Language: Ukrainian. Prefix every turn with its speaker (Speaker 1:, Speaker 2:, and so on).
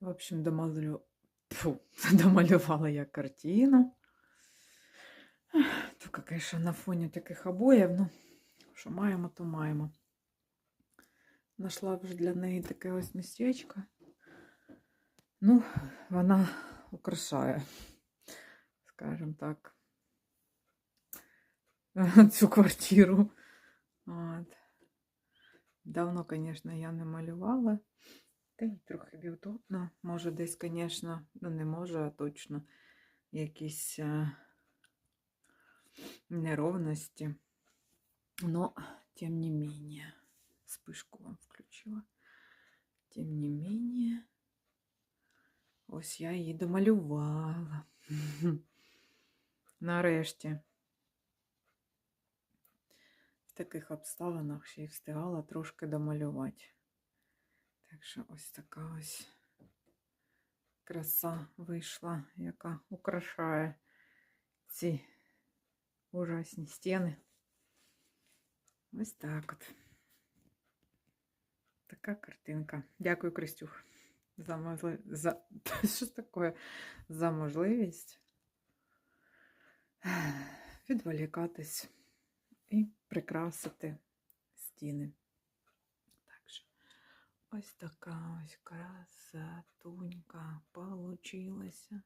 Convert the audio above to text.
Speaker 1: В общем, домалю... Фу, домалювала я картину. Только, конечно, на фоні таких обоїв, ну, що маємо, то маємо. Нашла вже для неї таке ось містечко. Ну, вона украшає, скажімо так, цю квартиру. От. Давно, звісно, я не малювала. Та й трохи неудобно. Може, десь, звісно, ну не може, а точно якісь е, неровності. Но, тем не менее, вспышку вам включила. Тем не менее, ось я її домалювала. Нарешті. В таких обставинах ще й встигала трошки домалювати. Так що ось така ось краса вийшла, яка украшає ці ужасні стіни. Ось так от. Така картинка. Дякую, Кристюх, за можливість. За... Що таке? За можливість відволікатись і прикрасити стіни. Ось така ось красотунька получилася.